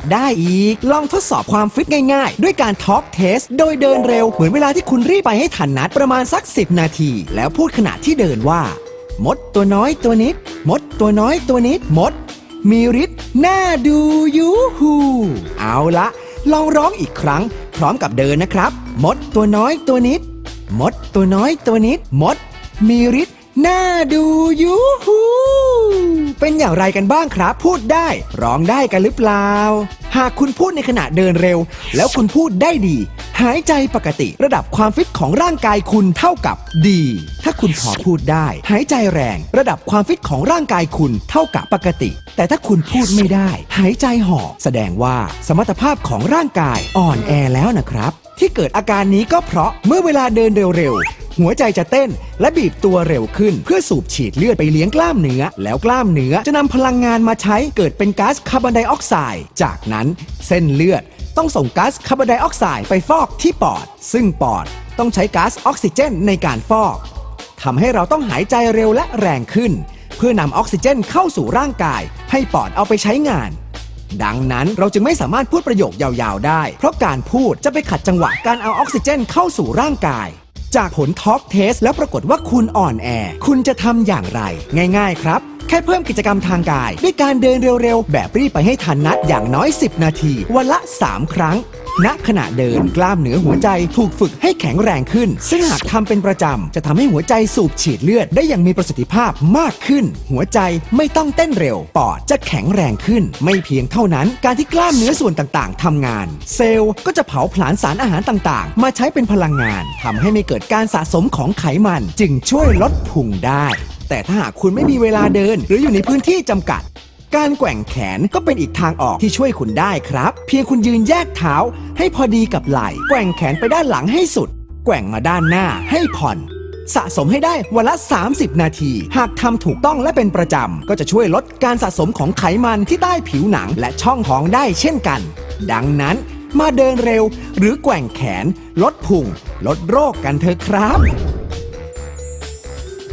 กได้อีก ลองทดสอบความฟิตง่ายๆ ด้วยการทอล์กเทส โดยเดินเร็ว เหมือนเวลาที่คุณรีบไปให้ทันนัดประมาณสัก 10 นาที แล้วพูดขณะที่เดินว่า มดตัวน้อยตัวนิด มดตัวน้อยตัวนิด มด มีฤทธิ์น่าดูยูฮูเอาละ ลองร้องอีกครั้ง พร้อมกับเดินนะครับ มดตัวน้อยตัวนิด มดตัวน้อยตัวนิด มด มีฤทธิ์น่าดูยูฮู เป็นอย่างไรกันบ้างครับ พูดได้ร้องได้กันหรือเปล่า หากคุณพูดในขณะเดินเร็ว แล้วคุณพูดได้ดี หายใจปกติระดับความฟิตของร่างกายคุณเท่ากับดี ถ้าคุณพอพูดได้ หายใจแรง ระดับความฟิตของร่างกายคุณเท่ากับปกติ แต่ถ้าคุณพูดไม่ได้ หายใจหอบแสดงว่าสมรรถภาพของร่างกายอ่อนแอแล้วนะครับที่เกิดอาการนี้ก็เพราะเมื่อเวลาเดินเร็วๆ หัวใจจะเต้น และบีบตัวเร็วขึ้น เพื่อสูบฉีดเลือดไปเลี้ยงกล้ามเนื้อ แล้วกล้ามเนื้อจะนำพลังงานมาใช้เกิดเป็นก๊าซคาร์บอนไดออกไซด์จากนั้นเส้นเลือดต้องส่งก๊าซคาร์บอนไดออกไซด์ไปฟอกที่ปอด ซึ่งปอดต้องใช้ก๊าซออกซิเจนในการฟอกทำให้เราต้องหายใจเร็วและแรงขึ้น เพื่อนำออกซิเจนเข้าสู่ร่างกาย ให้ปอดเอาไปใช้งาน ดังนั้นเราจึงไม่สามารถพูดประโยคยาวๆได้ เพราะการพูดจะไปขัดจังหวะการเอาออกซิเจนเข้าสู่ร่างกาย จากผลท็อกเทสแล้วปรากฏว่าคุณอ่อนแอ คุณจะทำอย่างไร ง่ายๆครับแค่เพิ่มกิจกรรมทางกาย ด้วยการเดินเร็วๆ แบบรีบไปให้ทันนัดอย่างน้อย 10 นาที วันละ 3 ครั้ง ณขณะเดินกล้ามเนื้อหัวใจถูกฝึกให้แข็งแรงขึ้น ซึ่งหากทำเป็นประจำ จะทำให้หัวใจสูบฉีดเลือดได้อย่างมีประสิทธิภาพมากขึ้น หัวใจไม่ต้องเต้นเร็ว ปอดจะแข็งแรงขึ้น ไม่เพียงเท่านั้น การที่กล้ามเนื้อส่วนต่างๆทำงาน เซลล์ก็จะเผาผลาญสารอาหารต่างๆ มาใช้เป็นพลังงานทำให้ไม่เกิดการสะสมของไขมัน จึงช่วยลดพุงได้ แต่ถ้าหากคุณไม่มีเวลาเดิน หรืออยู่ในพื้นที่จำกัด การแกว่งแขนก็เป็นอีกทางออกที่ช่วยคุณได้ครับ เพียงคุณยืนแยกเท้า ให้พอดีกับไหล่ แกว่งแขนไปด้านหลังให้สุด แกว่งมาด้านหน้าให้ผ่อน สะสมให้ได้วันละ 30 นาที หากทำถูกต้องและเป็นประจำ ก็จะช่วยลดการสะสมของไขมันที่ใต้ผิวหนังและช่องท้องได้เช่นกัน ดังนั้นมาเดินเร็ว หรือแกว่งแขน ลดพุงลดโรคกันเถอะครับ